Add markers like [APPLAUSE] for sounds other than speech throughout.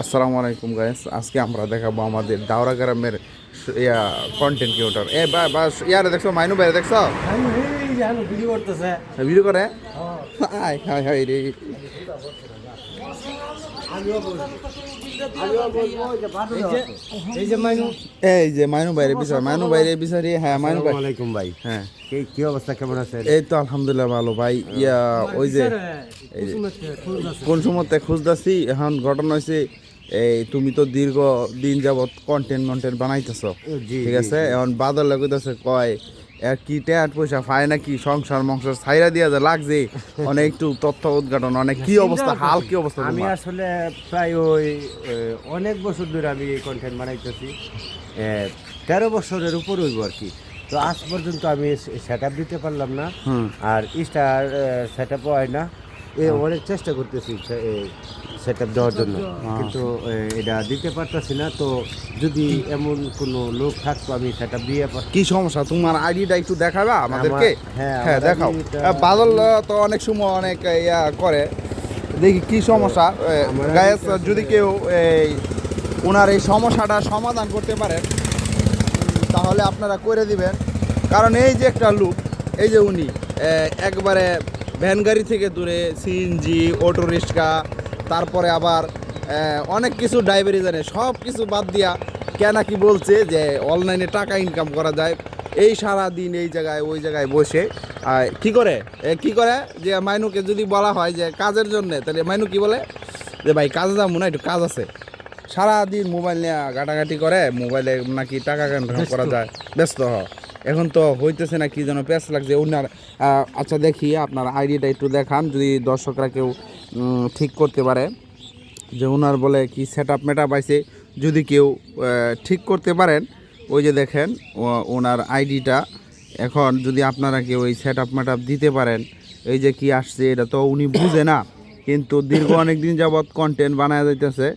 আসসালামু আলাইকুম গাইস আজকে আমরা দেখাবো আমাদের দাওরা গ্রামের ইয়া কন্টেন্ট ক্রিয়েটর এ বা বা ইয়ার দেখছ? মাইনু ভাই দেখছ? ভিডিও করতেছে। ভিডিও করে? হাই হাই হাই রে। এই যে মাইনু এই যে মাইনু ভাইয়ের বিষয় মাইনু ভাইয়ের বিষয় হ্যাঁ মাইনু ভাই। আলাইকুম ভাই। হ্যাঁ। কি কি অবস্থা কেমন আছেন? এই তো আলহামদুলিল্লাহ ভালো ভাই। ইয়া ওই যে কোন সময়তে খুঁজতেছি এখন ঘটনা হয়েছে এই তুমি তো দীর্ঘ দিন যাবত কন্টেন্ট কন্টেন্ট বানাইতেছ ঠিক আছে? এখন বাদল লাগাইতেছে কয় এর কি ট্যাট পয়সা পায় নাকি? সংসার মংসার ছাইরা দিয়া যা লাগছে। অনেক একটু তথ্য উদ্ঘাটন অনেক কি অবস্থা? হাল কি? অবস্থা আমি আসলে প্রায় ওই অনেক বছর ধরে আমি কন্টেন্ট বানাইতেছি। তেরো বছরের উপর হইব আর কি। তো আজ পর্যন্ত আমি সেট আপ দিতে পারলাম না। আর স্টার সেট আপ হয় না। এ অনেক চেষ্টা করতেছি সেট আপ দেওয়ার জন্য। কিন্তু এটা দিতে পারতেছি না। তো যদি এমন কোনো লোক থাকতো আমি সেট আপ দিয়ে কি সমস্যা? তোমার আইডিটা একটু দেখাবা আমাদেরকে? হ্যাঁ, হ্যাঁ দেখাও। বাদল তো অনেক সময় অনেক ইয়া করে। দেখি কি সমস্যা? গায়েস যদি কেউ এই ওনার এই সমস্যাটা সমাধান করতে পারেন তাহলে আপনারা করে দিবেন। কারণ এই যে একটা লুক এই যে উনি একবারে ভ্যান গাড়ি থেকে দূরে সিএনজি অটো রিক্সা তারপরে আবার অনেক কিছু ড্রাইভারি জানে। সব কিছু বাদ দিয়া কেন কি বলছে যে অনলাইনে টাকা ইনকাম করা যায়? এই সারা দিন এই জায়গায় ওই জায়গায় বসে কি করে? কি করে? যে মাইনুকে যদি বলা হয় যে কাজের জন্য তাহলে মাইনু কি বলে? যে ভাই কাজে যাব না একটু কাজ আছে। সারাদিন মোবাইল নিয়ে ঘাটাঘাটি করে মোবাইলে নাকি টাকা করা যায়? ব্যস্ত হ। এখন তো হইতেছে না, কি যেন পেঁচ লাগছে। ওনার আচ্ছা দেখি, আপনার আইডিটা একটু দেখান, যদি দর্শকরা কেউ ঠিক করতে পারে। যে ওনার বলে কি সেট আপ মেটা পাইছে, যদি কেউ ঠিক করতে পারেন, ওই যে দেখেন ওনার আইডিটা। এখন যদি আপনারা কেউ এই সেট আপ মেট দিতে পারেন, এই যে কি আসছে, এটা তো উনি বুঝে না, কিন্তু দীর্ঘ অনেক দিন যাবৎ কন্টেন্ট বানায় যাইতেছে।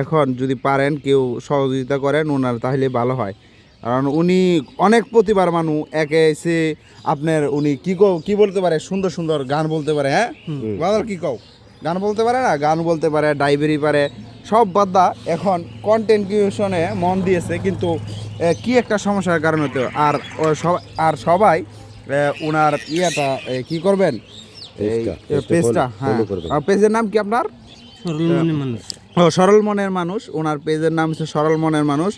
এখন যদি পারেন, কেউ সহযোগিতা করেন ওনার তাহলে ভালো হয়। কারণ উনি অনেক প্রতিবার মানুষ একে এসে আপনার উনি কি কো কি বলতে পারে? সুন্দর সুন্দর গান বলতে পারে হ্যাঁ? বাদল কি কও? গান বলতে পারে না? গান বলতে পারে ডাইবেরি পারে সব বাদ্দা এখন কন্টেন্ট ক্রিয়েশনে মন দিয়েছে কিন্তু কি একটা সমস্যার কারণে তো আর সব- আর সবাই ওনার ইয়েটা কি করবেন? পেজটা, হ্যাঁ। আর পেজের নাম কি আপনার? সরল মনে মানুষ। ও সরল মনের মানুষ ওনার পেজের নাম হচ্ছে সরল মনের মানুষ।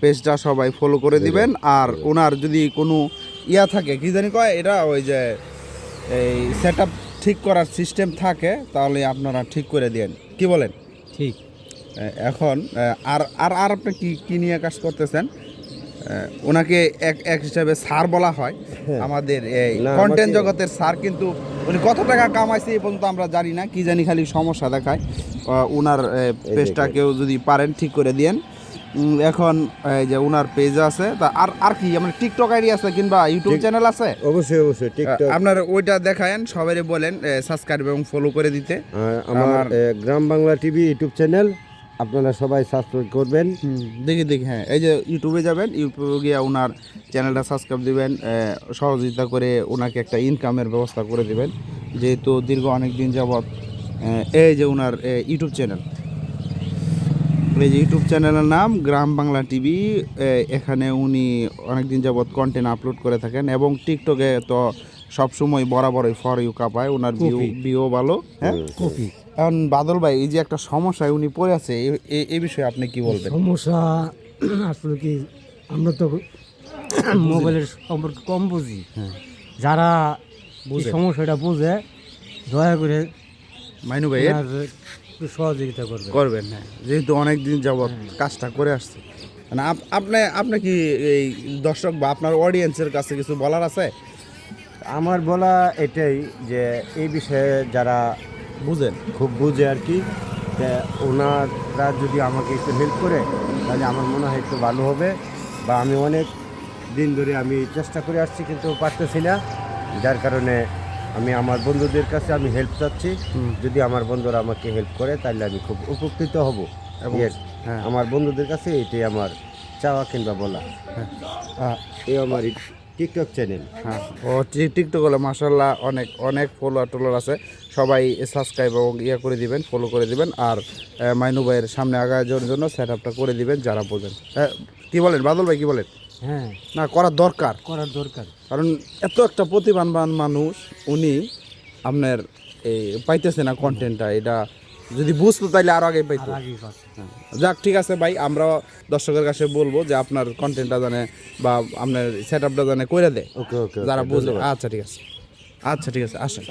পেজটা সবাই ফলো করে দিবেন। আর ওনার যদি কোনো ইয়া থাকে কি জানি কয় এটা ওই যে এই সেট ঠিক করার সিস্টেম থাকে তাহলে আপনারা ঠিক করে দেন কি বলেন? ঠিক। এখন আর আর আর আপনি কি কি নিয়ে কাজ করতেছেন? ওনাকে এক এক হিসাবে স্যার বলা হয়। আমাদের এই কন্টেন্ট জগতের স্যার কিন্তু উনি কত টাকা কামাইছে এই পর্যন্ত আমরা জানি না কি জানি খালি সমস্যা দেখায়। ওনার পেজটা কেউ যদি পারেন ঠিক করে দিয়েন। এখন এই যে ওনার পেজ আছে তা আর আর কি আমার টিকটক আইডি আছে কিংবা ইউটিউব চ্যানেল আছে? অবশ্যই অবশ্যই টিকটক আপনার ওইটা দেখায়েন সবাই বলেন সাবস্ক্রাইব এবং ফলো করে দিতে। আমার- Gram Bangla TV YouTube channel আপনারা সবাই সাবস্ক্রাইব করবেন। দেখি দেখি হ্যাঁ এই যে ইউটিউবে যাবেন ইউটিউবে গিয়ে ওনার চ্যানেলটা সাবস্ক্রাইব দিবেন সহযোগিতা করে ওনাকে একটা ইনকামের ব্যবস্থা করে দিবেন। যেহেতু দীর্ঘ অনেক দিন যাবৎ এই যে ওনার ইউটিউব চ্যানেল এই যে ইউটিউব চ্যানেলের নাম গ্রাম বাংলা টিভি এখানে উনি অনেক দিন যাবৎ কন্টেন্ট আপলোড করে থাকেন এবং টিকটকে তো সবসময় বরাবরই ফর ইউ কাপায় ওনার ভিউ ভিউ ভালো হ্যাঁ? কপি। এখন বাদল ভাই এই যে একটা সমস্যায় উনি পড়ে আছে এ- এ- এই বিষয়ে আপনি কি বলবেন? সমস্যা আসলে কি আমরা তো [COUGHS] মোবাইলের সম্পর্কে কম বুঝি। যারা সমস্যাটা বুঝে দয়া করে মাইনু ভাই একটু সহযোগিতা করবে করবেন হ্যাঁ। যেহেতু অনেক দিন যাবৎ কাজটা করে আসছে। মানে আপ- আপনি আপনি কি এই দর্শক বা আপনার অডিয়েন্সের কাছে কিছু বলার আছে? আমার বলা এটাই যে এই বিষয়ে যারা বুঝেন খুব বুঝে আর কি ওনারা যদি আমাকে একটু হেল্প করে তাহলে আমার মনে হয় একটু ভালো হবে। বা আমি অনেক দিন ধরে আমি চেষ্টা করে আসছি কিন্তু পারতেছি না। যার কারণে আমি আমার বন্ধুদের কাছে আমি হেল্প চাচ্ছি। যদি আমার বন্ধুরা আমাকে হেল্প করে তাহলে আমি খুব উপকৃত হব। এবং- হ্যাঁ। আমার বন্ধুদের কাছে এটাই আমার চাওয়া কিংবা বলা। আহ, এই আমার টিকটক চ্যানেল হ্যাঁ। ও টি- টিকটক হলে মাসাল্লাহ অনেক অনেক ফলোয়ার টোলার আছে। সবাই সাবস্ক্রাইব এবং ইয়ে করে দিবেন ফলো করে দিবেন। আর মাইনু ভাইয়ের সামনে আগায় যাওয়ার জন্য সেট আপটা করে দিবেন যারা বোঝেন হ্যাঁ কি বলেন? বাদল ভাই কি বলেন? হ্যাঁ। না করা দরকার। করার দরকার। কারণ এত একটা প্রতিভাবান মানুষ উনি আপনার এই পাইতেছে না কন্টেন্টটা এটা যদি বুঝতো তাইলে আরও আগে পাইতো। হ্যাঁ। যাক ঠিক আছে ভাই আমরা দর্শকের কাছে বলব যে আপনার কন্টেন্টটা জানে বা আপনার সেট আপটা জানে করে দেয়। ওকে ওকে যারা বুঝে আচ্ছা ঠিক আছে। আচ্ছা ঠিক আছে আসেন।